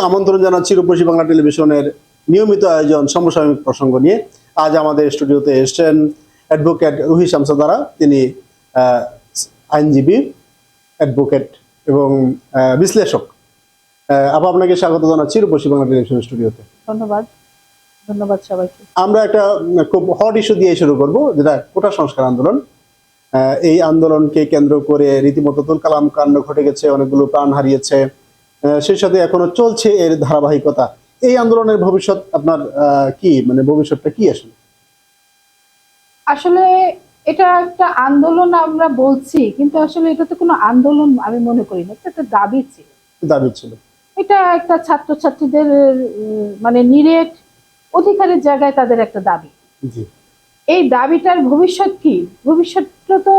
আমন্ত্রণ জানাচ্ছি রূপসী বাংলা টেলিভিশনের নিয়মিত আয়োজন সমসাময়িক প্রসঙ্গ নিয়ে। আজ আমাদের স্টুডিওতে এসেছেন অ্যাডভোকেট রুহি শামসাদারা তিনি আইনজীবী অ্যাডভোকেট এবং বিশ্লেষক। আপা আপনাকে স্বাগত জানাচ্ছি রূপসী বাংলা টেলিভিশন স্টুডিওতে। ধন্যবাদ। ধন্যবাদ সবাইকে। আমরা একটা খুব হট ইস্যু দিয়ে শুরু করব যেটা কোটা সংস্কার আন্দোলন। এই আন্দোলনকে কেন্দ্র করে রীতিমতো তুলকালাম কাণ্ড ঘটে গেছে অনেকগুলো প্রাণ হারিয়েছে। সেই সাথে এখনও চলছে এর ধারাবাহিকতা। এই আন্দোলনের ভবিষ্যৎ আপনার কি? মানে ভবিষ্যৎটা কি আসলে? আসলে এটা একটা আন্দোলন আমরা বলছি কিন্তু আসলে এটা তো কোনো আন্দোলন আমি মনে করি না। এটা একটা দাবি ছিল। দাবি ছিল। এটা একটা ছাত্রছাত্রীদের মানে নিরেট অধিকারের জায়গায় তাদের একটা দাবি। জি। এই দাবিটার ভবিষ্যৎ কি? ভবিষ্যৎটা তো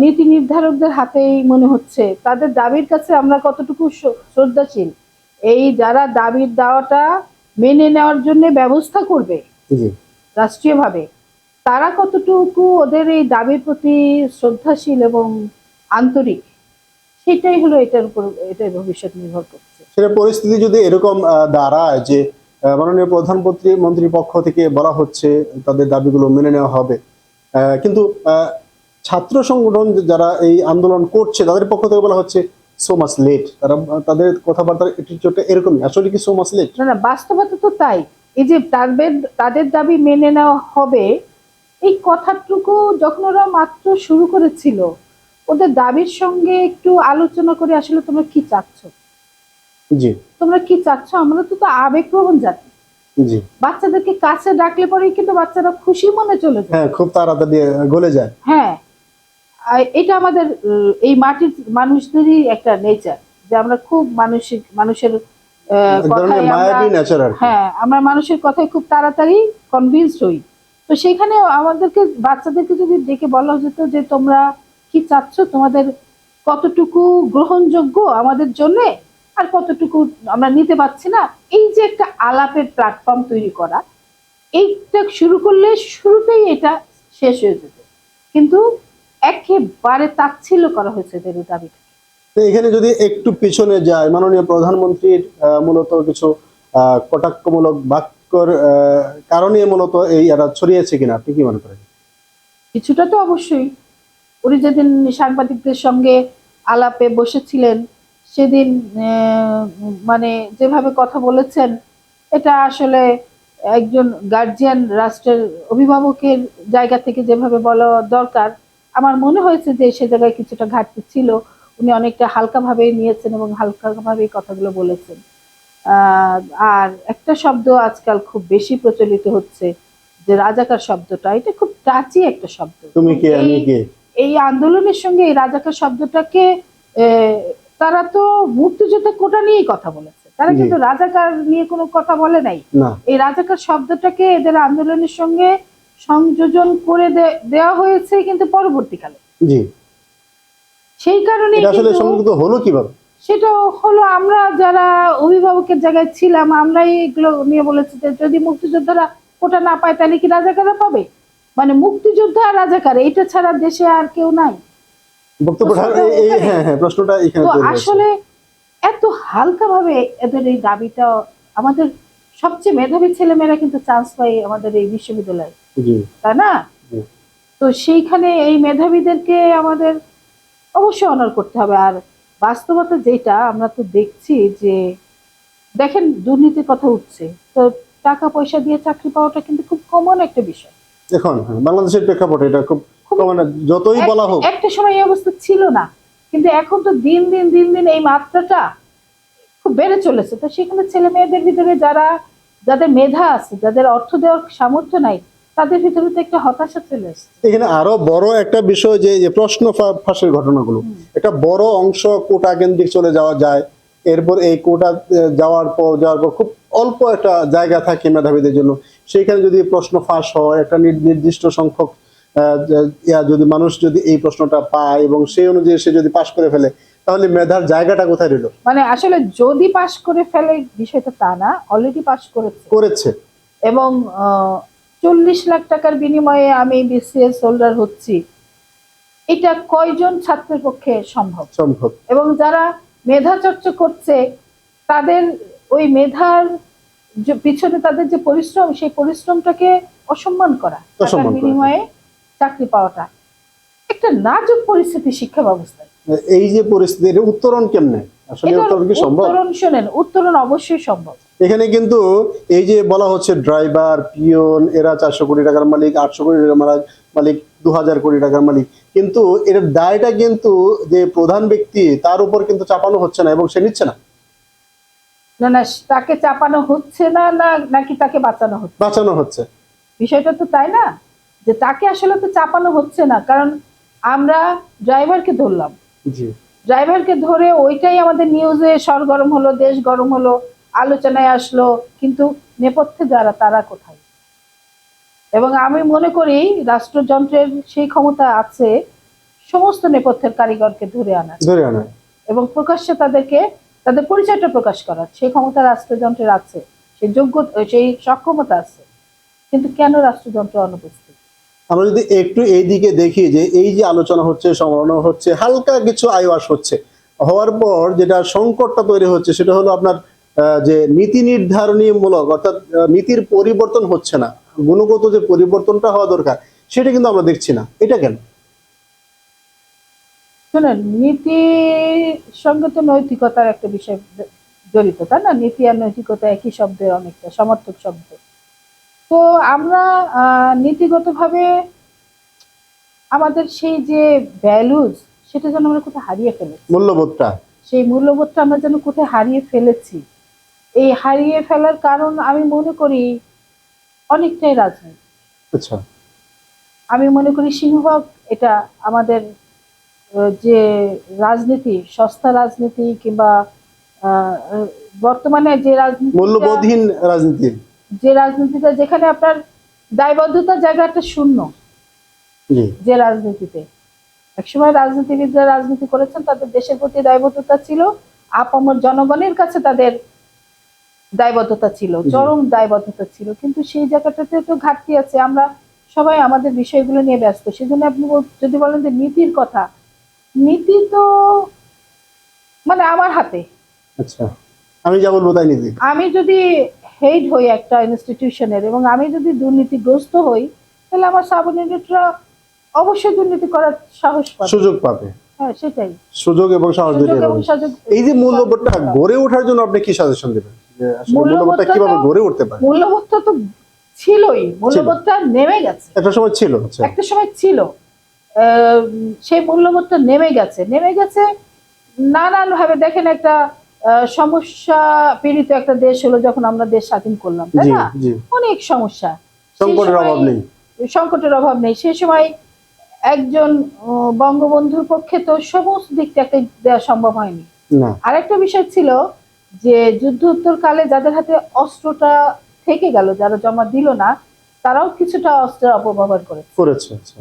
নীতি নির্ধারকদের হাতেই মনে হচ্ছে। তাদের দাবির কাছে আমরা কতটুকু শ্রদ্ধাশীল? এই যারা দাবির দাওয়াটা মেনে নেওয়ার জন্য ব্যবস্থা করবে রাষ্ট্রীয়ভাবে তারা কতটুকু ওদের এই দাবির প্রতি শ্রদ্ধাশীল এবং আন্তরিক? সেটাই হলো এটার উপর এটার ভবিষ্যৎ নির্ভর করছে। সেটা পরিস্থিতি যদি এরকম দাঁড়ায় যে মাননীয় প্রধানমন্ত্রী মন্ত্রীর পক্ষ থেকে বলা হচ্ছে তাদের দাবিগুলো মেনে নেওয়া হবে। কিন্তু ছাত্র সংগঠন যারা এই আন্দোলন করছে তাদের পক্ষ থেকে বলা হচ্ছে সো মাস লেট। তারা তাদের কথাবার্তার অ্যাটিটিউডটা এরকমই। আসলে কি সো মাস লেট? না না বাস্তবতা তো তাই। এই যে তাদের তাদের দাবি মেনে নেওয়া হবে এই কথাটুকু যখন ওরা মাত্র শুরু করেছিল ওদের দাবির সঙ্গে একটু আলোচনা করে আসলে তোমরা কি চাচ্ছ? জি। তোমরা কি চাচ্ছ? আমরা তো তো আবেগপ্রবণ জাতি। জি। বাচ্চাদেরকে কাছে ডাকলে পরেই কিন্তু বাচ্চারা খুশি মনে চলে যায়। হ্যাঁ খুব তাড়াতাড়ি গলে যায়। হ্যাঁ। এটা আমাদের এই মাটির মানুষদেরই একটা নেচার যে আমরা খুব মানসিক মানুষের। হ্যাঁ আমরা মানুষের কথায় খুব তাড়াতাড়ি কনভিন্স হই তো সেখানে আমাদেরকে বাচ্চাদেরকে যদি ডেকে বলা যেত যে তোমরা কি চাচ্ছ তোমাদের কতটুকু গ্রহণযোগ্য আমাদের জন্য আর কতটুকু আমরা নিতে পারছি না এই যে একটা আলাপের প্ল্যাটফর্ম তৈরি করা এইটা শুরু করলে শুরুতেই এটা শেষ হয়ে যেত কিন্তু একেবারে তাচ্ছিল্য করা হয়েছে দাবিটা তো এখানে যদি একটু পিছনে যায় মাননীয় প্রধানমন্ত্রীর মূলত কিছু কটাক্ষমূলক বাক্যর কারণে মূলত এই এরা ছড়িয়েছে কিনা আপনি কি মনে করেন? কিছুটা তো অবশ্যই। উনি যেদিন সাংবাদিকদের সঙ্গে আলাপে বসেছিলেন সেদিন মানে যেভাবে কথা বলেছেন এটা আসলে একজন গার্জিয়ান রাষ্ট্রের অভিভাবকের জায়গা থেকে যেভাবে বলা দরকার আমার মনে হয়েছে যে সে জায়গায় কিছুটা ঘাটতি ছিল। উনি অনেকটা হালকাভাবে নিয়েছেন এবং হালকাভাবেই কথাগুলো বলেছেন। আর একটা শব্দ আজকাল খুব বেশি প্রচলিত হচ্ছে যে রাজাকার শব্দটা। এটা খুব টাচি একটা শব্দ। তুমি কে আমি এই- কে? এই আন্দোলনের সঙ্গে এই রাজাকার শব্দটাকে তারা তো মুক্তিযোদ্ধা কোটা নিয়েই কথা বলেছে। তারা কিন্তু রাজাকার নিয়ে কোনো কথা বলে নাই। এই রাজাকার শব্দটাকে এদের আন্দোলনের সঙ্গে সংযোজন করে দেওয়া হয়েছে কিন্তু পরবর্তীকালে। জি। সেই কারণে আসলে সংযুক্ত হলো কীভাবে? সেটা হলো আমরা যারা অভিভাবকের জায়গায় ছিলাম আমরাই এগুলো নিয়ে বলেছি যে যদি মুক্তিযোদ্ধারা কোটা না পায় তাহলে কি রাজাকাররা পাবে? মানে মুক্তিযোদ্ধা আর রাজাকার এটা ছাড়া দেশে আর কেউ নাই। বক্তব্য প্রশ্নটা হ্যাঁ হ্যাঁ প্রশ্নটা এখানে তো আসলে এত হালকাভাবে এদের এই দাবিটা আমাদের সবচেয়ে মেধাবী ছেলেমেয়েরা কিন্তু চান্স পায় আমাদের এই বিশ্ববিদ্যালয়ে। তাই না? তো সেইখানে এই মেধাবীদেরকে আমাদের অবশ্যই অনার করতে হবে। আর বাস্তবতা যেটা আমরা তো দেখছি যে দেখেন দুর্নীতির কথা উঠছে। তো টাকা পয়সা দিয়ে চাকরি পাওয়াটা কিন্তু খুব কমন একটা বিষয়। এখন বাংলাদেশের প্রেক্ষাপটে এটা খুব খুব মানে যতই বলা হোক। একটা সময় এই অবস্থা ছিল না। কিন্তু এখন তো দিন দিন দিন দিন এই মাত্রাটা খুব বেড়ে চলেছে। তো সেখানে ছেলে মেয়েদের ভিতরে যারা যাদের মেধা আছে যাদের অর্থ দেওয়ার সামর্থ্য নাই তাদের ভিতরে তো একটা হতাশা চলে আসছে। এখানে আরও বড় একটা বিষয় যে যে প্রশ্ন ফাঁসের ঘটনাগুলো। একটা বড় অংশ কোটা কেন্দ্রিক চলে যাওয়া যায়। এরপর এই কোটা যাওয়ার পর যাওয়ার পর খুব অল্প একটা জায়গা থাকে মেধাবীদের জন্য। সেইখানে যদি প্রশ্ন ফাঁস হয় একটা নির- নির্দিষ্ট সংখ্যক ইয়া যদি মানুষ যদি এই প্রশ্নটা পায় এবং সেই অনুযায়ী সে যদি পাশ করে ফেলে তাহলে মেধার জায়গাটা কোথায় রইল? মানে আসলে যদি পাশ করে ফেলে বিষয়টা তা না অলরেডি পাশ করেছে। করেছে। এবং চল্লিশ লাখ টাকার বিনিময়ে আমি বিসিএস হোল্ডার হচ্ছি। এটা কয়জন ছাত্রের পক্ষে সম্ভব? সম্ভব। এবং যারা মেধা চর্চা করছে তাদের ওই মেধার যে পিছনে তাদের যে পরিশ্রম সেই পরিশ্রমটাকে অসম্মান করা টাকার বিনিময়ে চাকরি পাওয়াটা। একটা নাজুক পরিস্থিতি শিক্ষা ব্যবস্থায়। এই যে পরিস্থিতি উত্তরণ কেমনে? আসলে উত্তরণ কি সম্ভব? উত্তরণ শোনেন উত্তরণ অবশ্যই সম্ভব। এখানে কিন্তু এই যে বলা হচ্ছে ড্রাইভার পিয়ন এরা চারশো কোটি টাকার মালিক আটশো কোটি টাকার মালিক- মালিক দু হাজার কোটি টাকার মালিক। কিন্তু এর দায়টা কিন্তু যে প্রধান ব্যক্তি তার উপর কিন্তু চাপানো হচ্ছে না এবং সে নিচ্ছে না। না না তাকে চাপানো হচ্ছে না না নাকি তাকে বাঁচানো হচ্ছে? বাঁচানো হচ্ছে। বিষয়টা তো তাই না? যে তাকে আসলে তো চাপানো হচ্ছে না কারণ আমরা ড্রাইভারকে ধরলাম। জি। ড্রাইভারকে ধরে ওইটাই আমাদের নিউজে সরগরম হলো দেশ গরম হলো আলোচনায় আসলো কিন্তু নেপথ্যে যারা তারা কোথায়? এবং আমি মনে করি রাষ্ট্রযন্ত্রের সেই ক্ষমতা আছে সমস্ত নেপথ্যের কারিগরকে ধরে আনা এবং প্রকাশ্যে তাদেরকে তাদের পরিচয়টা প্রকাশ করার। সেই ক্ষমতা রাষ্ট্রযন্ত্রের আছে সেই যোগ্য সেই সক্ষমতা আছে কিন্তু কেন রাষ্ট্রযন্ত্র অনুপস্থিত? আমরা যদি একটু এই দিকে দেখি যে এই যে আলোচনা হচ্ছে সমালোচনা হচ্ছে হালকা কিছু আইওয়াস হচ্ছে। হওয়ার পর যেটা সংকটটা তৈরি হচ্ছে সেটা হলো আপনার যে নীতি নির্ধারণীমূলক অর্থাৎ নীতির পরিবর্তন হচ্ছে না গুণগত যে পরিবর্তনটা হওয়া দরকার সেটা কিন্তু আমরা দেখছি না। এটা কেন? শুনেন নীতির সঙ্গে তো নৈতিকতার একটা বিষয় জড়িত তাই না? নীতি আর নৈতিকতা একই শব্দের অনেকটা সমর্থক শব্দ। তো আমরা আহ, নীতিগতভাবে আমাদের সেই যে ভ্যালুজ সেটা যেন আমরা কোথায় হারিয়ে ফেলেছি। মূল্যবোধটা। সেই মূল্যবোধটা আমরা যেন কোথায় হারিয়ে ফেলেছি। এই হারিয়ে ফেলার কারণ আমি মনে করি অনেকটাই রাজনীতি। আচ্ছা। আমি মনে করি সিংহভাগ এটা আমাদের যে রাজনীতি সস্তা রাজনীতি কিংবা বর্তমানে যে রাজনীতি মূল্যবোধহীন রাজনীতি। যে রাজনীতিটা যেখানে আপনার দায়বদ্ধতার জায়গাটা শূন্য। যে রাজনীতিতে। একসময় রাজনীতিবিদরা রাজনীতি করেছেন তাদের দেশের প্রতি দায়বদ্ধতা ছিল। আপামর জনগণের কাছে তাদের দায়বদ্ধতা ছিল চরম দায়বদ্ধতা ছিল। কিন্তু সেই জায়গাটাতে তো ঘাটতি আছে। আমরা সবাই আমাদের বিষয়গুলো নিয়ে ব্যস্ত। সেজন্য আপনি যদি বলেন যে নীতির কথা নীতি তো মানে আমার হাতে। আচ্ছা আমি যা বলব তাই নীতি। আমি যদি হেড হই একটা ইনস্টিটিউশনের এবং আমি যদি দুর্নীতিগ্রস্ত হই তাহলে আমার সাবঅর্ডিনেটরা অবশ্যই দুর্নীতি করার সাহস পাবে। সুযোগ পাবে। হ্যাঁ সেটাই। সুযোগ এবং সাহস এই যে মূল্যবোধটা গড়ে ওঠার জন্য আপনি কি সাজেশন দেবেন? যে আসলে মূল্যবোধটা কীভাবে তো- গড়ে উঠতে পারে? মূল্যবোধটা তো ছিলই। মূল্যবোধটা নেমে গেছে। একটা সময় ছিল আচ্ছা। একটা সময় ছিল। সেই মূল্যবোধটা নেমে গেছে। নেমে গেছে নানান ভাবে দেখেন একটা সমস্যা পীড়িত একটা দেশ হলো যখন আমরা দেশ স্বাধীন করলাম তাই না? অনেক সমস্যা। সংকটের অভাব নেই। সংকটের অভাব নেই। সে সময় একজন বঙ্গবন্ধুর পক্ষে তো সমস্ত দিকটা একটা দেওয়া সম্ভব হয়নি। আরেকটা বিষয় ছিল যে যুদ্ধ উত্তরকালে যাদের হাতে অস্ত্রটা থেকে গেল যারা জমা দিল না তারাও কিছুটা অস্ত্রের অপব্যবহার করে করেছে আচ্ছা।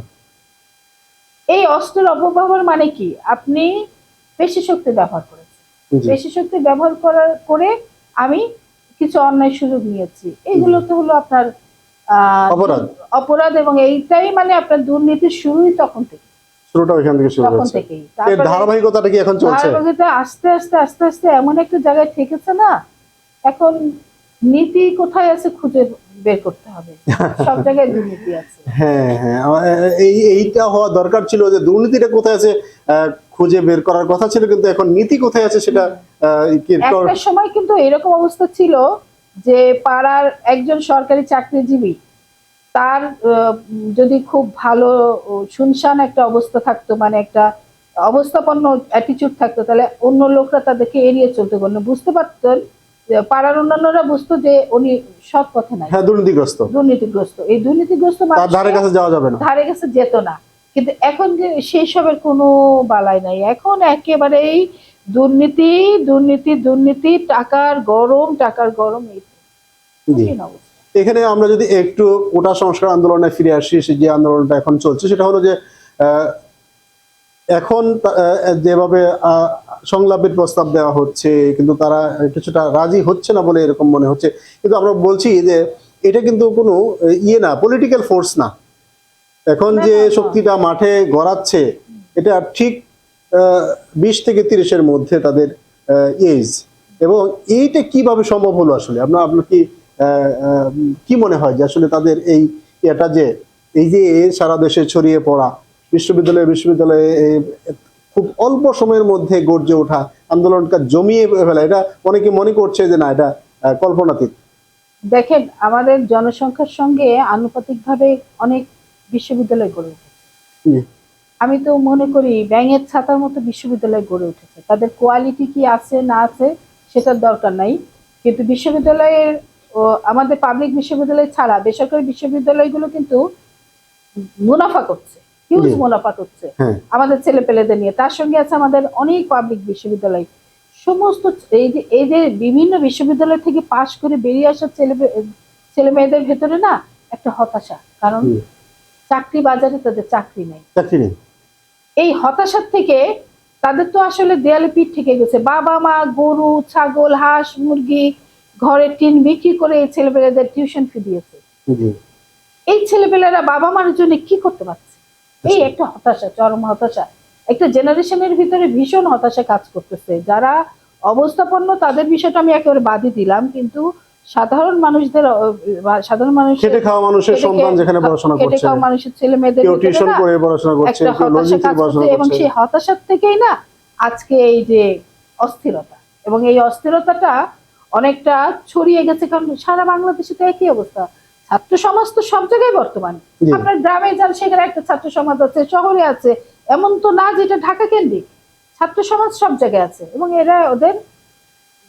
এই অস্ত্রের অপব্যবহার মানে কি? আপনি পেশি শক্তি ব্যবহার করেছেন। পেশি শক্তি ব্যবহার করার করে আমি কিছু অন্যায় সুযোগ নিয়েছি। এইগুলো তো হলো আপনার অপরাধ। অপরাধ এবং এইটাই মানে আপনার দুর্নীতির শুরুই তখন থেকে। শুরুটা ওইখান থেকে শুরু হয়েছে। এর ধারাবাহিকতাটা কি এখন চলছে? ধারাবাহিকতা আস্তে আস্তে আস্তে আস্তে এমন একটা জায়গায় ঠেকেছে না এখন নীতি কোথায় আছে খুঁজে বের করতে হবে। সব জায়গায় দুর্নীতি আছে। হ্যাঁ হ্যাঁ। এই এইটা হওয়া দরকার ছিল যে দুর্নীতিটা কোথায় আছে খুঁজে বের করার কথা ছিল কিন্তু এখন নীতি কোথায় আছে সেটা একটা সময় কিন্তু এরকম অবস্থা ছিল যে পাড়ার একজন সরকারি চাকরিজীবী তার যদি খুব ভালো শুনশান একটা অবস্থা থাকতো মানে একটা অবস্থাপন্ন অ্যাটিচিউড থাকতো তাহলে অন্য লোকরা তাদেরকে এড়িয়ে চলতে পারতো বুঝতে পারতেন পাড়ার অন্যান্যরা বুঝতো যে উনি সৎ পথে নাই। হ্যাঁ দুর্নীতিগ্রস্ত। দুর্নীতিগ্রস্ত। এই দুর্নীতিগ্রস্ত ধারে কাছে যাওয়া যাবে না। ধারে কাছে যেত না। কিন্তু এখন যে সেই সবের কোনো বালাই নাই। এখন একেবারেই দুর্নীতি দুর্নীতি দুর্নীতি টাকার গরম টাকার গরম এই অবস্থা। এখানে আমরা যদি একটু কোটা সংস্কার আন্দোলনে ফিরে আসি যে আন্দোলনটা এখন চলছে সেটা হলো যে এখন যেভাবে সংলাপের প্রস্তাব দেওয়া হচ্ছে কিন্তু তারা কিছুটা রাজি হচ্ছে না বলে এরকম মনে হচ্ছে। কিন্তু আমরা বলছি যে এটা কিন্তু কোনো ইয়ে না পলিটিক্যাল ফোর্স না। এখন যে। শক্তিটা মাঠে গড়াচ্ছে এটা ঠিক বিশ থেকে তিরিশের মধ্যে তাদের এজ এবং এইটা কীভাবে সম্ভব হলো আসলে? আপনার আপনার কি কি মনে হয় যে আসলে তাদের এই এটা যে এই যে সারা দেশে ছড়িয়ে পড়া বিশ্ববিদ্যালয়ে বিশ্ববিদ্যালয়ে খুব অল্প সময়ের মধ্যে গর্জে ওঠা আন্দোলনটা জমিয়ে ফেলা এটা অনেকে মনে করছে যে না এটা কল্পনাতীত। দেখেন আমাদের জনসংখ্যার সঙ্গে আনুপাতিকভাবে অনেক বিশ্ববিদ্যালয় গড়ে উঠেছে। আমি তো মনে করি ব্যাঙের ছাতার মতো বিশ্ববিদ্যালয় গড়ে উঠেছে। তাদের কোয়ালিটি কি আছে না আছে সেটার দরকার নাই। কিন্তু বিশ্ববিদ্যালয়ের আমাদের পাবলিক বিশ্ববিদ্যালয় ছাড়া বেসরকারি বিশ্ববিদ্যালয়গুলো কিন্তু মুনাফা করছে হিউজ মুনাফা করছে হ্যাঁ। আমাদের ছেলে পেলেদের নিয়ে। তার সঙ্গে আছে আমাদের অনেক পাবলিক বিশ্ববিদ্যালয়। সমস্ত এই যে এই যে বিভিন্ন বিশ্ববিদ্যালয় থেকে পাশ করে বেরিয়ে আসা ছেলে ছেলে মেয়েদের ভেতরে না একটা হতাশা কারণ চাকরি বাজারে তাদের চাকরি নেই। চাকরি নেই। এই হতাশার থেকে তাদের তো আসলে দেয়ালে পিঠ থেকে গেছে। বাবা মা গরু ছাগল হাঁস মুরগি ঘরের টিন বিক্রি করে এই ছেলেপেলেদের টিউশন ফি দিয়েছে। এই ছেলেপেলেরা বাবা মার জন্য কি করতে পারছে? এই একটা হতাশা চরম হতাশা। একটা জেনারেশনের ভিতরে ভীষণ হতাশা কাজ করতেছে। যারা অবস্থাপন্ন তাদের বিষয়টা আমি একেবারে বাদই দিলাম কিন্তু সাধারণ মানুষদের সাধারণ মানুষ খেটে খাওয়া মানুষের সন্তান যেখানে পড়াশোনা করছে। খেটে খাওয়া মানুষের ছেলে মেয়েদের কেউ টিউশন করে পড়াশোনা করছে কেউ হতাশা পড়াশোনা করছে এবং সেই হতাশার থেকেই না আজকে এই যে অস্থিরতা। এবং এই অস্থিরতাটা অনেকটা ছড়িয়ে গেছে কারণ সারা বাংলাদেশে তো একই অবস্থা। ছাত্র সমাজ তো সব জায়গায় বর্তমান। আপনার গ্রামে যান সেখানে একটা ছাত্র সমাজ আছে শহরে আছে এমন তো না যেটা ঢাকা কেন্দ্রিক। ছাত্র সমাজ সব জায়গায় আছে এবং এরা ওদের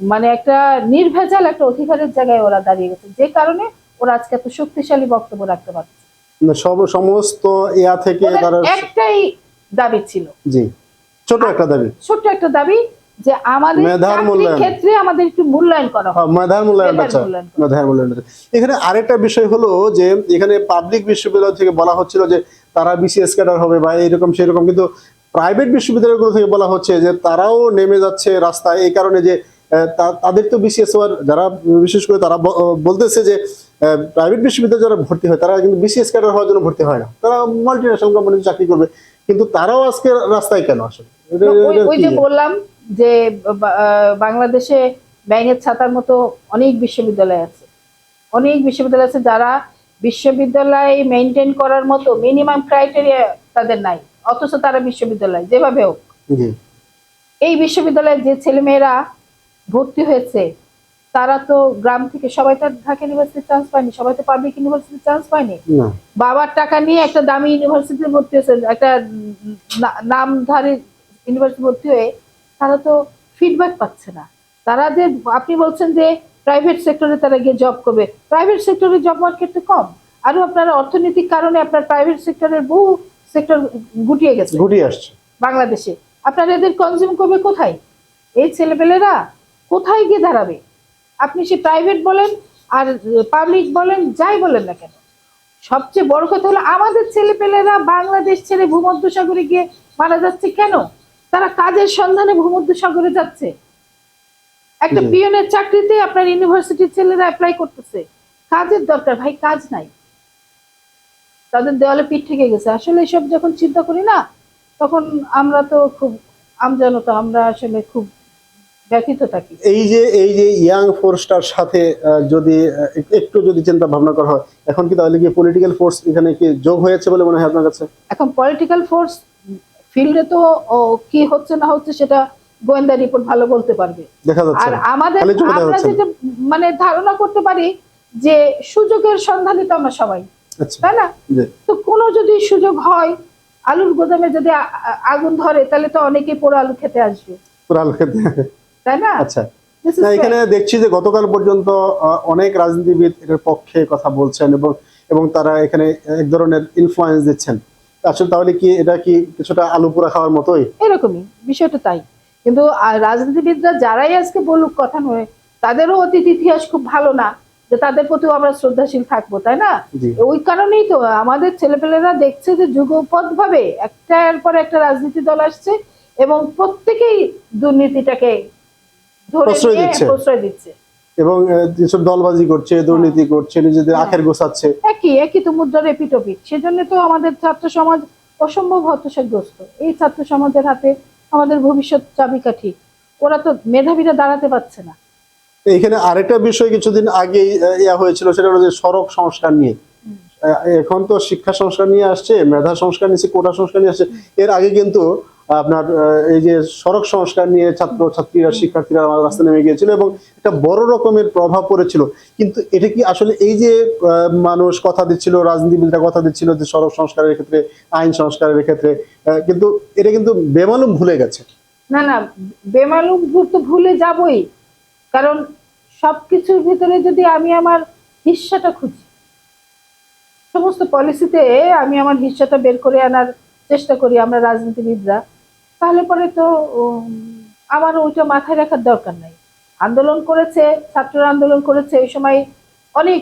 মানে একটা নির্ভেজাল একটা অধিকারের জায়গায় ওরা দাঁড়িয়ে গেছে। যে কারণে ওরা আজকে এত শক্তিশালী বক্তব্য রাখতে পারছে। সব সমস্ত ইয়া থেকে একটাই দাবি ছিল। জি ছোট একটা দাবি। ছোট্ট একটা দাবি যে আমাদের চাকরির মূল্যায়ন। ক্ষেত্রে আমাদের একটু মূল্যায়ন করা হোক। হ্যাঁ, মেধার চায় মূল্যায়ন করা। মেধার মূল্যায়নটা এখানে আরেকটা বিষয় হলো যে এখানে পাবলিক বিশ্ববিদ্যালয় থেকে বলা হচ্ছিল যে তারা বিসিএস ক্যাডার হবে বা এরকম সেরকম কিন্তু প্রাইভেট বিশ্ববিদ্যালয়গুলো থেকে বলা হচ্ছে যে তারাও নেমে যাচ্ছে রাস্তায় এই কারণে যে তাদের তো বিসিএস হওয়ার যারা বিশেষ করে তারা বলতেছে যে প্রাইভেট বিশ্ববিদ্যালয়ে যারা ভর্তি হয় তারা কিন্তু বিসিএস ক্যাডার হওয়ার জন্য ভর্তি হয় না তারা মাল্টি ন্যাশনাল কোম্পানিতে চাকরি করবে কিন্তু তারাও আজকে রাস্তায় কেন আসলে ওই? যে বললাম যে বাংলাদেশে ব্যাঙের ছাতার মতো অনেক বিশ্ববিদ্যালয় আছে। অনেক বিশ্ববিদ্যালয় আছে যারা বিশ্ববিদ্যালয় মেনটেন করার মতো মিনিমাম ক্রাইটেরিয়া তাদের নাই। অথচ তারা বিশ্ববিদ্যালয় যেভাবে হোক। এই বিশ্ববিদ্যালয়ে যে ছেলেমেয়েরা ভর্তি হয়েছে তারা তো গ্রাম থেকে সবাই তো ঢাকা ইউনিভার্সিটি চান্স পায়নি সবাই তো পাবলিক ইউনিভার্সিটি চান্স পায়নি। বাবার টাকা নিয়ে একটা দামি ইউনিভার্সিটিতে ভর্তি হয়েছে একটা নামধারী ইউনিভার্সিটি ভর্তি হয়ে তারা তো ফিডব্যাক পাচ্ছে না। তারা যে আপনি বলছেন যে প্রাইভেট সেক্টরে তারা গিয়ে জব করবে। প্রাইভেট সেক্টরে জব মার্কেট তো কম। আরও আপনার অর্থনৈতিক কারণে আপনার প্রাইভেট সেক্টরের বহু সেক্টর গুটিয়ে গেছে। ঘুরিয়ে আসছে। বাংলাদেশে। আপনারা এদের কনজিউম করবে কোথায়? এই ছেলেপেলেরা কোথায় গিয়ে দাঁড়াবে? আপনি সে প্রাইভেট বলেন আর পাবলিক বলেন যাই বলেন না কেন। সবচেয়ে বড় কথা হলো আমাদের ছেলেপেলেরা বাংলাদেশ ছেড়ে ভূমধ্যসাগরে গিয়ে মারা যাচ্ছে কেন? তারা কাজের সন্ধানে ভূমধ্য সাগরে যাচ্ছে। একটা। পিয়নের চাকরিতে আপনার ইউনিভার্সিটির ছেলেরা অ্যাপ্লাই করতেছে। কাজের দরকার ভাই কাজ নাই। তাদের দেওয়ালে পিঠ থেকে গেছে। আসলে এসব যখন চিন্তা করি না তখন আমরা তো খুব আমজনতা আমরা আসলে খুব ব্যথিত থাকি। এই যে এই যে ইয়াং ফোর্সটার সাথে যদি একটু যদি চিন্তা ভাবনা করা হয় এখন কি তাহলে কি পলিটিক্যাল ফোর্স এখানে কি যোগ হয়েছে বলে মনে হয় আপনার কাছে? এখন পলিটিক্যাল ফোর্স ফিল্ডে তো কি হচ্ছে না হচ্ছে সেটা গোয়েন্দা রিপোর্ট ভালো বলতে পারবে। আর আমাদের আমরা যেটা মানে ধারণা করতে পারি যে সুযোগের সন্ধানে তো আমরা সবাই আচ্ছা। তাই না? তো কোনো যদি সুযোগ হয় আলুর গোদামে যদি আগুন ধরে তাহলে তো অনেকেই পোড়া আলু খেতে আসবে। পুরো আলো খেতে তাই না? আচ্ছা. এখানে দেখছি যে গতকাল পর্যন্ত অনেক রাজনীতিবিদ এর পক্ষে কথা বলছেন এবং এবং তারা এখানে এক ধরনের ইনফ্লুয়েন্স দিচ্ছেন। আসলে তাহলে কি এটা কি কিছুটা আলু পোড়া খাওয়ার মতোই? এরকমই বিষয়টা তাই। কিন্তু রাজনীতিবিদরা যারাই আজকে বলুক কথা নয় তাদেরও অতীত ইতিহাস খুব ভালো না যে তাদের প্রতিও আমরা শ্রদ্ধাশীল থাকব তাই না? ওই কারণেই তো আমাদের ছেলেপেলেরা দেখছে যে যুগপৎ ভাবে একটার পর একটা রাজনীতি দল আসছে এবং প্রত্যেকেই দুর্নীতিটাকে ধরে নিয়ে প্রশ্রয় দিচ্ছে। এবং যেসব দলবাজি করছে দুর্নীতি করছে নিজেদের হ্যাঁ। আখের গোছাচ্ছে। একই একই তো মুদ্রার এপিটপিট সেজন্য তো আমাদের ছাত্র সমাজ অসম্ভব হতাশাগ্রস্ত। এই ছাত্র সমাজের হাতে আমাদের ভবিষ্যৎ চাবিকাঠি। ওরা তো মেধাবীরা দাঁড়াতে পারছে না। এইখানে আরেকটা বিষয় কিছুদিন আগেই আহ, ইয়া হয়েছিল সেটা হলো যে সড়ক সংস্কার নিয়ে। এখন তো শিক্ষা সংস্কার নিয়ে আসছে মেধা সংস্কার নিয়ে কোটা সংস্কার নিয়ে আসছে। এর আগে কিন্তু আপনার এই যে সড়ক সংস্কার নিয়ে ছাত্র, ছাত্রীরা, শিক্ষার্থীরা রাস্তা নেমে গিয়েছিল এবং একটা বড় রকমের প্রভাব পড়েছিল। কিন্তু এটা কি আসলে এই যে মানুষ কথা দিচ্ছিল রাজনীতিবিদরা কথা দিচ্ছিল যে সড়ক সংস্কারের ক্ষেত্রে, আইন সংস্কারের ক্ষেত্রে কিন্তু এটা কিন্তু বেমালুম ভুলে গেছে। না না, বেমালুম তো ভুলে যাবই। কারণ সবকিছুর ভিতরে যদি আমি আমার হিস্সাটা খুঁজি, সমস্ত পলিসিতে আমি আমার হিস্সাটা বের করে আনার চেষ্টা করি আমরা রাজনীতিবিদরা। তাহলে পরে তো আমার ওইটা মাথায় রাখার দরকার নাই। আন্দোলন করেছে ছাত্ররা আন্দোলন করেছে ওই সময় অনেক।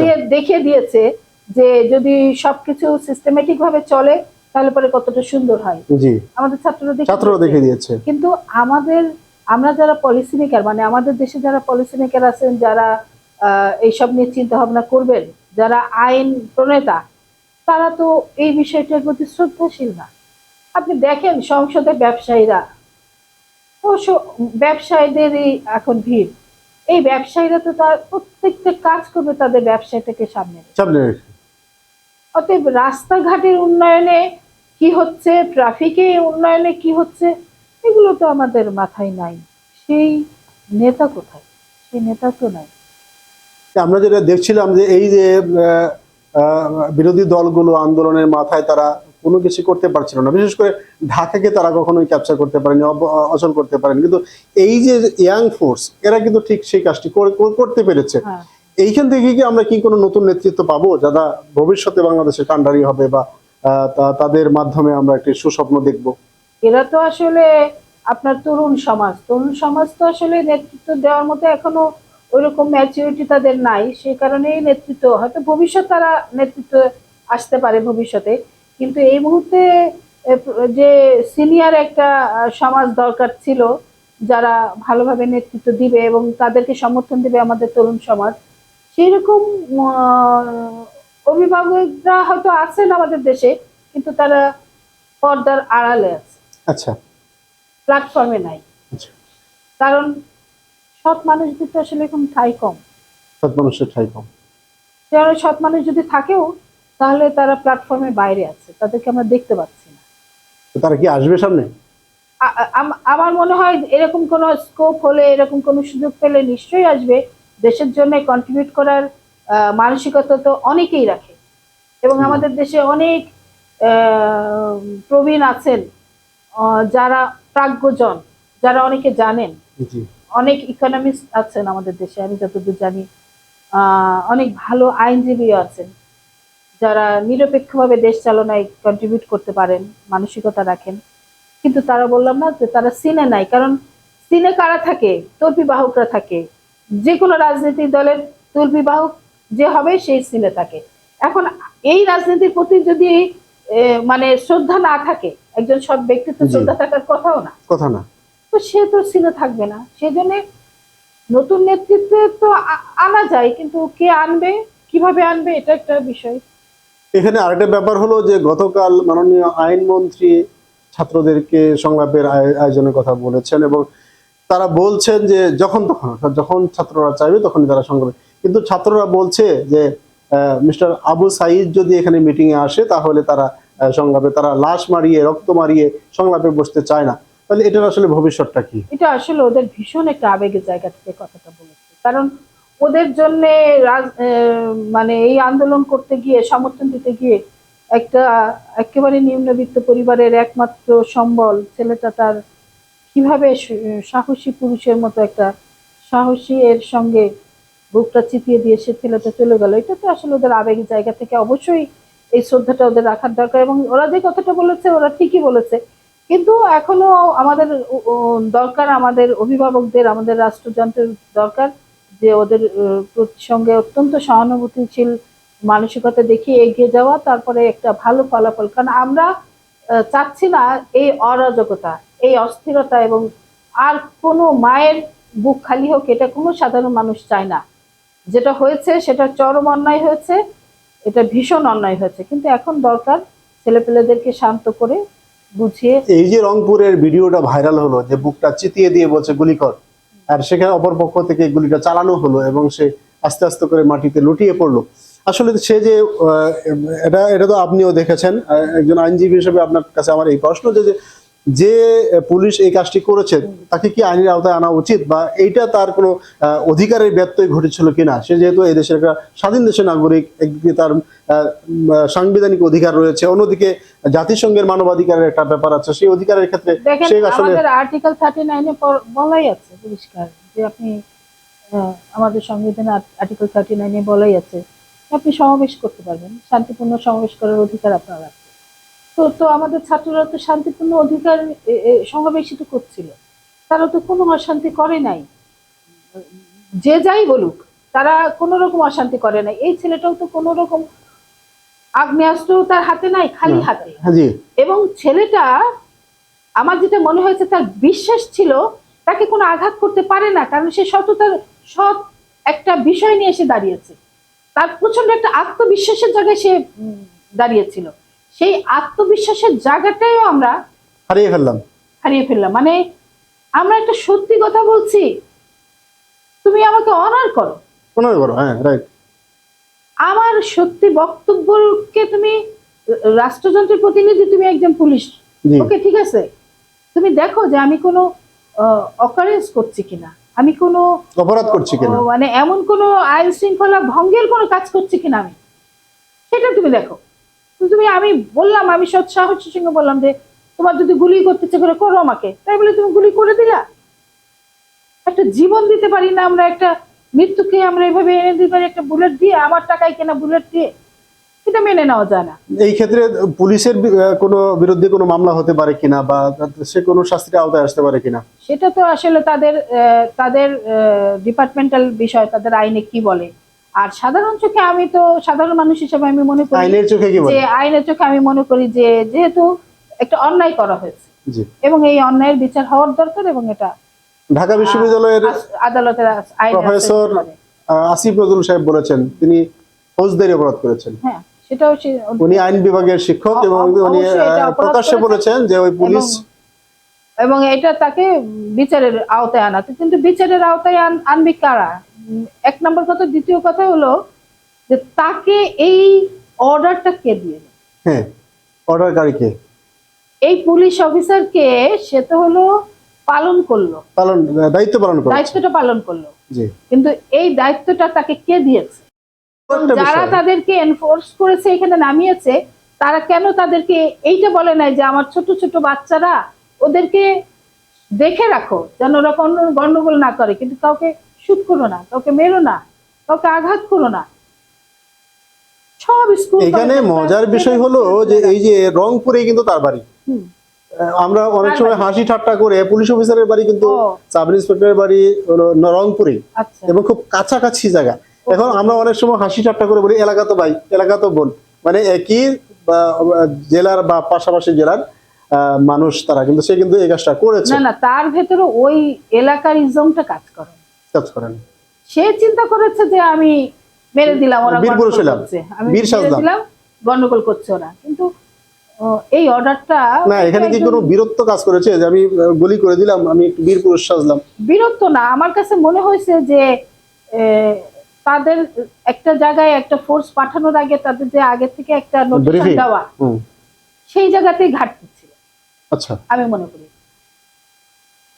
দিয়ে দেখিয়ে দিয়েছে যে যদি সবকিছু সিস্টেমেটিক ভাবে চলে তাহলে পরে কতটা সুন্দর হয়। আমাদের ছাত্ররা ছাত্ররা দেখে দিয়েছে। কিন্তু আমাদের আমরা যারা পলিসি মেকার মানে আমাদের দেশে যারা পলিসি মেকার আছেন যারা আহ, এইসব নিয়ে চিন্তা ভাবনা করবেন যারা আইন প্রণেতা তারা তো এই বিষয়টার প্রতি শ্রদ্ধাশীল না। আপনি দেখেন সংসদে ব্যবসায়ীরা। অবশ্য ব্যবসায়ীদেরই এখন ভিড়। এই ব্যবসায়ীরা তো তার প্রত্যেকটা কাজ করবে তাদের ব্যবসাটাকে সামনে সামনে অতএব রাস্তাঘাটের উন্নয়নে কি হচ্ছে ট্রাফিকে উন্নয়নে কি হচ্ছে এগুলো তো আমাদের মাথায় নাই। সেই নেতা কোথায়? সেই নেতা তো নাই। আমরা যেটা দেখছিলাম যে এই যে বিরোধী দলগুলো আন্দোলনের মাথায় তারা কোনো কিছু করতে পারছিল না। বিশেষ করে ঢাকাকে তারা কখনোই ক্যাপচার করতে পারেনি অচল করতে পারেনি। কিন্তু এই যে ইয়াং ফোর্স এরা কিন্তু ঠিক সেই কাজটি করে- করে- করতে পেরেছে। হ্যাঁ। এইখান থেকে কি আমরা কি কোনো নতুন নেতৃত্ব পাবো যারা ভবিষ্যতে বাংলাদেশের কান্ডারি হবে বা তাদের মাধ্যমে আমরা একটি সুস্বপ্ন দেখব? এরা তো আসলে আপনার তরুণ সমাজ। তরুণ সমাজ তো আসলে নেতৃত্ব দেওয়ার মতো এখনও ওইরকম ম্যাচুরিটি তাদের নাই সেই কারণেই নেতৃত্ব হয়তো ভবিষ্যৎ তারা নেতৃত্ব আসতে পারে ভবিষ্যতে কিন্তু এই মুহূর্তে যে সিনিয়র একটা সমাজ দরকার ছিল যারা ভালোভাবে নেতৃত্ব দিবে এবং তাদেরকে সমর্থন দিবে আমাদের তরুণ সমাজ সেই রকম অভিভাবকরা হয়তো আছেন আমাদের দেশে কিন্তু তারা পর্দার আড়ালে আছে। আচ্ছা। প্ল্যাটফর্মে নাই। আচ্ছা। কারণ সৎ মানুষদের তো আসলে এখন ঠাই কম। সৎ মানুষের ঠাই কম। যারা সৎ মানুষ যদি থাকেও তাহলে তারা বাইরে আছে তাদেরকে আমরা দেখতে পাচ্ছি না। তারা কি আসবে সামনে? আমার মনে হয় এরকম কোনো স্কোপ হলে এরকম কোনো সুযোগ পেলে নিশ্চয়ই আসবে। দেশের জন্য কন্ট্রিবিউট করার মানসিকতা তো অনেকেই রাখে। এবং আমাদের দেশে অনেক প্রবীণ আছেন যারা প্রাজ্ঞজন যারা অনেকে জানেন। অনেক ইকোনমিস্ট আছেন আমাদের দেশে আমি যতদূর জানি। অনেক ভালো আইনজীবীও আছেন। যারা নিরপেক্ষভাবে দেশ চালনায় কন্ট্রিবিউট করতে পারেন মানসিকতা রাখেন। কিন্তু তারা বললাম না যে তারা সিনে নাই কারণ সিনে কারা থাকে? তল্পি বাহকরা থাকে। যে কোনো রাজনৈতিক দলের তল্পি বাহক যে হবে সেই সিনে থাকে। এখন এই রাজনীতির প্রতি যদি মানে শ্রদ্ধা না থাকে একজন সৎ ব্যক্তিত্ব শ্রদ্ধা থাকার কথাও না। কথা না। তো সে তো সিনে থাকবে না। সেজন্য নতুন নেতৃত্বে তো আনা যায়, কিন্তু কে আনবে, কীভাবে আনবে, এটা একটা বিষয়। এখানে আরেকটা ব্যাপার হলো যে, গতকাল মাননীয় আইনমন্ত্রী ছাত্রদেরকে সংলাপের আয়- আয়োজনের কথা বলেছেন এবং তারা বলছেন যে, যখন তখন, যখন ছাত্ররা চাইবে তখনই তারা সংলাপে। কিন্তু ছাত্ররা বলছে যে মিস্টার আবু সাইদ যদি এখানে মিটিং এ আসে, তাহলে তারা সংলাপে তারা লাশ মারিয়ে, রক্ত মারিয়ে সংলাপে বসতে চায় না। তাহলে এটার আসলে ভবিষ্যৎটা কি? এটা আসলে ওদের ভীষণ একটা আবেগের জায়গা থেকে কথাটা বলেছে। কারণ ওদের জন্য মানে এই আন্দোলন করতে গিয়ে, সমর্থন দিতে গিয়ে একটা একেবারে নিম্নবিত্ত পরিবারের একমাত্র সম্বল ছেলেটা তার কীভাবে সাহসী পুরুষের মতো একটা সাহসী এর সঙ্গে বুকটা চিপিয়ে দিয়ে সে ছেলেটা চলে গেল, এটা তো আসলে ওদের আবেগের জায়গা থেকে অবশ্যই এই শ্রদ্ধাটা ওদের রাখার দরকার। এবং ওরা যে কথাটা বলেছে, ওরা ঠিকই বলেছে। কিন্তু এখনও আমাদের দরকার আমাদের অভিভাবকদের, আমাদের রাষ্ট্রযন্ত্রের দরকার যে ওদের সঙ্গে অত্যন্ত সহানুভূতিশীল মানসিকতা দেখিয়ে এগিয়ে যাওয়া, তারপরে একটা ভালো ফলাফল। কারণ আমরা চাচ্ছি না এই অরাজকতা, এই অস্থিরতা এবং আর কোনো মায়ের বুক খালি হোক, এটা কোনো সাধারণ মানুষ চায় না। যেটা হয়েছে সেটা চরম অন্যায় হয়েছে, এটা ভীষণ অন্যায় হয়েছে। কিন্তু এখন দরকার ছেলেপেলেদেরকে শান্ত করে বুঝিয়ে এই যে রংপুরের ভিডিওটা ভাইরাল হলো, যে বুকটা চিতিয়ে দিয়ে বলছে গুলি কর আর সেখানে অপর পক্ষ থেকে গুলিটা চালানো হলো এবং সে আস্তে আস্তে করে মাটিতে লুটিয়ে পড়ল। আসলে সে যে এটা এটা তো আপনিও দেখেছেন একজন আইনজীবী হিসেবে আপনার কাছে আমার এই প্রশ্ন যে যে- পুলিশ এই কাজটি করেছে তাকে কি আইনের আওতায় আনা উচিত বা এইটা তার কোনো অধিকারের ব্যত্যয় ঘটেছিল কিনা? সে যেহেতু এই দেশের একটা স্বাধীন দেশের নাগরিক একদিকে তার সাংবিধানিক অধিকার রয়েছে অন্যদিকে জাতিসংঘের মানবাধিকারের একটা ব্যাপার আছে সেই অধিকারের ক্ষেত্রে সে আসলে আমাদের আর্টিকেল থার্টি নাইনে বলাই আছে পরিষ্কার যে আপনি আমাদের সংবিধানে আর্টিকেল থার্টি নাইনে বলাই আছে আপনি সমাবেশ করতে পারবেন শান্তিপূর্ণ সমাবেশ করার অধিকার আপনার আছে। তো তো আমাদের ছাত্ররা তো শান্তিপূর্ণ অধিকার সমাবেশিত করছিল। তারা তো কোনো অশান্তি করে নাই। যে যাই বলুক তারা কোনো রকম অশান্তি করে নাই। এই ছেলেটাও তো কোনো রকম আগ্নেয়াস্ত্রও তার হাতে নাই খালি হাতে। হ্যাঁ এবং ছেলেটা আমার যেটা মনে হয়েছে তার বিশ্বাস ছিল তাকে কোনো আঘাত করতে পারে না কারণ সে সততার সৎ একটা বিষয় নিয়ে এসে দাঁড়িয়েছে। তার প্রচণ্ড একটা আত্মবিশ্বাসের জায়গায় সে দাঁড়িয়েছিল। সেই আত্মবিশ্বাসের জায়গাটাও আমরা হারিয়ে ফেললাম। হারিয়ে ফেললাম। মানে আমরা একটা সত্যি কথা বলছি তুমি আমাকে অনার করো। পনেরো করো হ্যাঁ রাইট আমার সত্যি বক্তব্যকে তুমি রাষ্ট্রযন্ত্রের প্রতিনিধি তুমি একজন পুলিশ। ওকে ঠিক আছে? তুমি দেখো যে আমি কোনো অকারেন্স করছি কিনা। আমি কোনো অপরাধ করছি কিনা। মানে এমন কোনো আইন শৃঙ্খলা ভঙ্গের কোনো কাজ করছি কিনা আমি? সেটা তুমি দেখো। তুমি আমি বললাম আমি সৎ সাহসের সঙ্গে বললাম যে তোমার যদি গুলি করতে ইচ্ছে করে করো আমাকে। তাই বলে তুমি গুলি করে দিলা। একটা জীবন দিতে পারি না আমরা একটা মৃত্যুকে আমরা এভাবে এনে দিতে পারি একটা বুলেট দিয়ে আমার টাকায় কেনা বুলেট দিয়ে। এটা মেনে নেওয়া যায় না। এই ক্ষেত্রে পুলিশের কোনো বিরুদ্ধে কোনো মামলা হতে পারে কিনা বা সে কোনো শাস্তির আওতায় আসতে পারে কিনা? সেটা তো আসলে তাদের তাদের ডিপার্টমেন্টাল বিষয় তাদের আইনে কি বলে? আর সাধারণ চোখে আমি তো সাধারণ মানুষ হিসেবে আমি মনে করি আইনের চোখে কি যে আইনের চোখে আমি মনে করি যে যেহেতু একটা অন্যায় করা হয়েছে এবং এই অন্যায়ের বিচার হওয়ার দরকার এবং এটা ঢাকা বিশ্ববিদ্যালয়ের আদালতের আইনে প্রফেসর আসিফ নজরুল সাহেব বলেছেন তিনি ফৌজদারি অপরাধ করেছেন। হ্যাঁ সেটাও উনি আইন বিভাগের শিক্ষক এবং উনি প্রকাশ্যে। বলেছেন যে ওই পুলিশ এবং- এটা তাকে বিচারের আওতায় আনাতে কিন্তু বিচারের আওতায় আন- আনবে কারা? এক নম্বর কথা দ্বিতীয় কথা হলো যে তাকে এই অর্ডারটা কে দিয়ে হ্যাঁ এই পুলিশ অফিসারকে সে তো হলো পালন করল। পালন দায়িত্ব পালন করে দায়িত্বটা পালন করল। জি। কিন্তু এই দায়িত্বটা তাকে কে দিয়েছে? যারা তাদেরকে এনফোর্স করেছে এখানে নামিয়েছে তারা কেন তাদেরকে এইটা বলে নাই যে আমার ছোট ছোট বাচ্চারা ওদেরকে দেখে রাখো যেন ওরা কোনো গন্ডগোল না করে। কিন্তু কাউকে শুট করো না কাউকে মেরো না কাউকে আঘাত করো না। সব স্কুল এখানে মজার বিষয় হলো যে এই যে রংপুরে কিন্তু তার বাড়ি। আমরা অনেক সময় হাসি ঠাট্টা করে পুলিশ অফিসারের বাড়ি কিন্তু সাব ইন্সপেক্টরের বাড়ি রংপুরে আচ্ছা। এবং খুব কাছাকাছি জায়গা। এখন আমরা অনেক সময় হাসি ঠাট্টা করে বলি এলাকা তো ভাই এলাকা তো বোন। মানে একই জেলার বা পাশাপাশি জেলার মানুষ তারা কিন্তু সে কিন্তু এই কাজটা করেছে। না না তার ভেতরে ওই এলাকার ইজমটা কাজ করে। কাজ করেন সে চিন্তা করেছে যে আমি মেরে দিলাম ওরা বীর পুরুষ হলাম। আমি বীর দিলাম গন্ডগোল করছে ওরা। কিন্তু এই অর্ডারটা না এখানে কি কোনো বীরত্ব কাজ করেছে? যে আমি গুলি করে দিলাম আমি একটু বীর পুরুষ সাজলাম। বিরক্ত না। আমার কাছে মনে হয়েছে যে তাদের একটা জায়গায় একটা ফোর্স পাঠানোর আগে তাদের যে আগে থেকে একটা নোটিশ দেওয়া সেই জায়গাতেই ঘাটতি আচ্ছা। আমি মনে করি।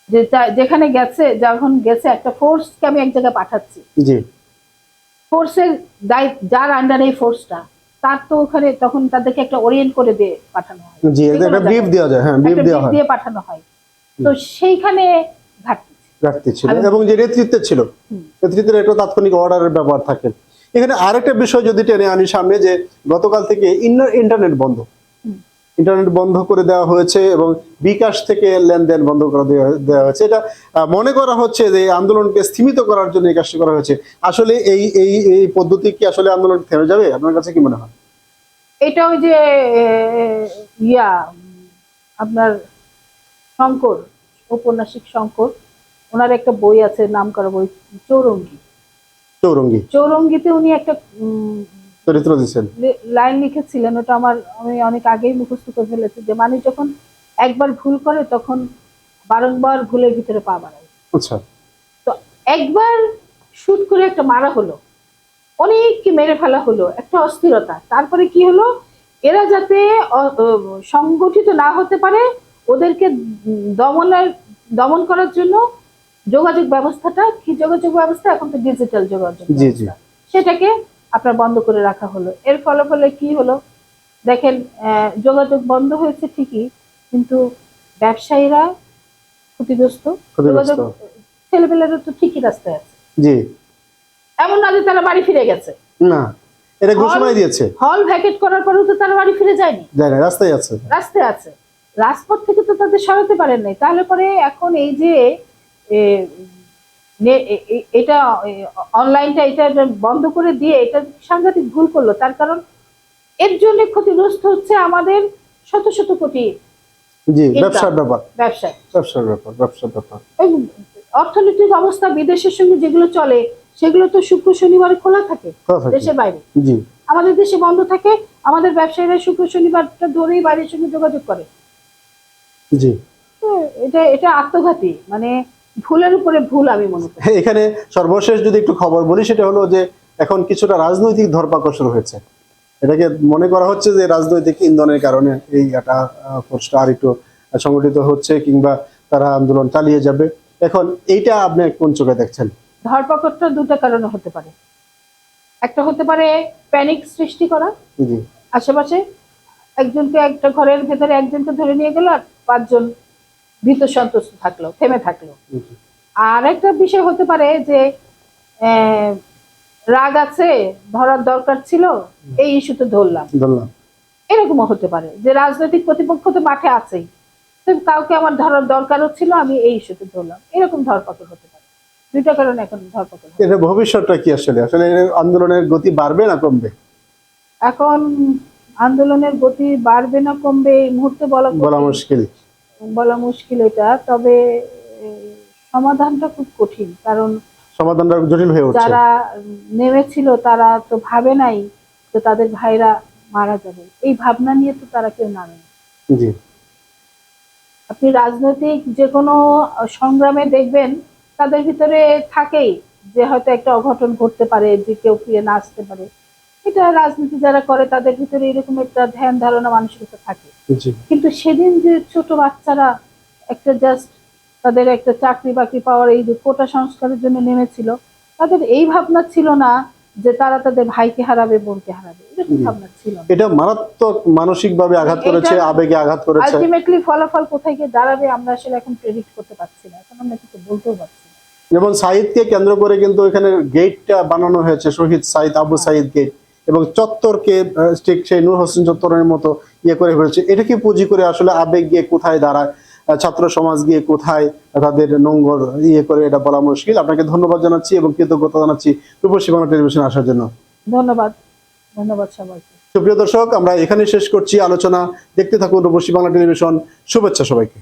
যে যেখানে গেছে যখন গেছে একটা ফোর্সকে আমি এক জায়গায় পাঠাচ্ছি। জি। ফোর্সের যার আন্ডারে এই ফোর্সটা তার তো ওখানে তখন তাদেরকে একটা ওরিয়েন্ট করে দিয়ে পাঠানো হয়। জি একটা ব্রিফ দেওয়া যায় হ্যাঁ ব্রিফ দেওয়া হয়। দিয়ে পাঠানো হয়। তো সেইখানে ঘাটতি ছিল। রাখতে ছিল এবং যে নেতৃত্বে ছিল নেতৃত্বের একটা তাৎক্ষণিক অর্ডারের ব্যাপার থাকে। এখানে আরেকটা বিষয় যদি টেনে আনি সামনে যে গতকাল থেকে ইন্টার- ইন্টারনেট বন্ধ। ইন্টারনেট বন্ধ করে দেওয়া হয়েছে এবং বিকাশ থেকে লেনদেন বন্ধ করে দেওয়া- হয়েছে। এটা মনে করা হচ্ছে যে আন্দোলনকে স্থিমিত করার জন্য এই কাজটি করা হয়েছে। আসলে এই এই এই পদ্ধতি কি আসলে আন্দোলন থেমে যাবে? আপনার কাছে কি মনে হয়? এটা ওই যে ইয়া আপনার শঙ্কর ঔপন্যাসিক শঙ্কর ওনার একটা বই আছে নাম করা বই চৌরঙ্গি। চৌরঙ্গি। চৌরঙ্গিতে উনি একটা চরিত্র দিচ্ছেন লি- লাইন লিখেছিলেন ওটা আমার আমি অনেক আগেই মুখস্থ করে ফেলেছি যে মানুষ যখন একবার ভুল করে তখন বারংবার ভুলের ভিতরে পা বাড়ায়। আচ্ছা। তো একবার শুট করে একটা মারা হলো অনেককে মেরে ফেলা হলো একটা অস্থিরতা তারপরে কি হলো এরা যাতে সংগঠিত না হতে পারে ওদেরকে দমনের দমন করার জন্য যোগাযোগ ব্যবস্থাটা কি যোগাযোগ ব্যবস্থা? এখন তো ডিজিটাল যোগাযোগ। সেটাকে আপনার বন্ধ করে রাখা হলো। এর ফলে ফলে কি হলো? দেখেন যোগাযোগ বন্ধ হয়েছে ঠিকই কিন্তু ব্যবসায়ীরা ক্ষতিগ্রস্ত। যোগাযোগ ছেলেপেলেরা তো ঠিকই রাস্তায় আছে। জি। এমন না যে তারা বাড়ি ফিরে গেছে। না এটা ঘোষণাই দিয়েছে। হল ভ্যাকেট করার পরেও তো তারা বাড়ি ফিরে যায়নি। যায় না রাস্তায় আছে। রাস্তায় আছে। রাজপথ থেকে তো তাদের সরাতে পারেন নাই। তাহলে পরে এখন এই যে এটা অনলাইনটা এটা বন্ধ করে দিয়ে এটা সাংঘাতিক ভুল করল তার কারণ এর জন্য ক্ষতিগ্রস্ত হচ্ছে আমাদের শত শত কোটি জি ব্যবসার ব্যাপার। ব্যবসায়। ব্যবসার ব্যাপার ব্যবসার ব্যাপার। অর্থনৈতিক অবস্থা বিদেশের সঙ্গে যেগুলো চলে সেগুলো তো শুক্র শনিবার খোলা থাকে দেশের বাইরে। জি। আমাদের দেশে বন্ধ থাকে আমাদের ব্যবসায়ীরা শুক্র শনিবারটা ধরেই বাইরের সঙ্গে যোগাযোগ করে। জি। এটা এটা আত্মঘাতী মানে ভুলের উপরে ভুল আমি মনে করি। হ্যাঁ, এখানে সর্বশেষ যদি একটু খবর বলি সেটা হলো যে এখন কিছুটা রাজনৈতিক ধরপাকড় শুরু হয়েছে। এটাকে মনে করা হচ্ছে যে রাজনৈতিক ইন্ধনের কারণে এই একটা ফোর্সটা আর একটু সংগঠিত হচ্ছে কিংবা তারা আন্দোলন চালিয়ে যাবে। এখন এইটা আপনি কোন চোখে দেখছেন? ধরপাকড়টা দুটো কারণে হতে পারে। একটা হতে পারে প্যানিক সৃষ্টি করা। আশেপাশে একজনকে একটা ঘরের ভেতরে একজনকে ধরে নিয়ে গেল আর পাঁচজন ভীত সন্তুষ্ট থাকল থেমে থাকল। আর একটা বিষয় হতে পারে যে রাগ আছে ধরার দরকার ছিল এই ইস্যুতে ধরলাম। ধরলাম। এরকমও হতে পারে যে রাজনৈতিক প্রতিপক্ষ তো মাঠে আছেই। তো কাউকে আমার ধরার দরকারও ছিল আমি এই ইস্যুতে ধরলাম। এরকম ধরপাকড় হতে পারে। দুইটা কারণে এখন ধরপাকড় এটা ভবিষ্যৎটা কি আসলে? আসলে আন্দোলনের গতি বাড়বে না কমবে? এখন আন্দোলনের গতি বাড়বে না কমবে এই মুহূর্তে বলা বলা মুশকিল। বলা মুশকিল এটা তবে সমাধানটা খুব কঠিন কারণ সমাধানটা জটিল হয়ে উঠছে। যারা নেমেছিল তারা তো ভাবে নাই যে তাদের ভাইরা মারা যাবে। এই ভাবনা নিয়ে তো তারা কেউ নামে জি। আপনি রাজনৈতিক যে কোনো সংগ্রামে দেখবেন তাদের ভিতরে থাকেই যে হয়তো একটা অঘটন ঘটতে পারে যে কেউ ফিরে না আসতে পারে। এটা রাজনীতি যারা করে তাদের ভিতরে এরকম একটা ধ্যান ধারণা মানসিকতা থাকে। কিন্তু সেদিন যে ছোট বাচ্চারা একটা জাস্ট তাদের একটা চাকরি বাকরি পাওয়ার এই যে কোটা সংস্কারের জন্য নেমেছিল তাদের এই ভাবনা ছিল না যে তারা তাদের ভাইকে হারাবে বোনকে হারাবে। এরকম। ভাবনা ছিল এটা মারাত্মক মানসিক ভাবে আঘাত করেছে আবেগে আঘাত করেছে। আলটিমেটলি ফলাফল কোথায় গিয়ে দাঁড়াবে আমরা আসলে এখন প্রেডিক্ট করতে পারছি না। এখন আমরা কিছু বলতেও পারছি না। যেমন সাইদকে কেন্দ্র করে কিন্তু এখানে গেটটা বানানো হয়েছে শহীদ সাইদ আবু সাইদ গেট এবং চত্বরকে ঠিক সেই নূর হোসেন চত্বরের মতো ইয়ে করে ফেলেছে। এটাকে পুঁজি করে আসলে আবেগ গিয়ে কোথায় দাঁড়ায়? ছাত্র সমাজ গিয়ে কোথায় তাদের নোংর ইয়ে করে এটা বলা মুশকিল। আপনাকে ধন্যবাদ জানাচ্ছি এবং কৃতজ্ঞতা জানাচ্ছি রূপসী বাংলা টেলিভিশন আসার জন্য। ধন্যবাদ। ধন্যবাদ সবাইকে। সুপ্রিয় দর্শক আমরা এখানে শেষ করছি আলোচনা। দেখতে থাকুন রূপসী বাংলা টেলিভিশন। শুভেচ্ছা সবাইকে।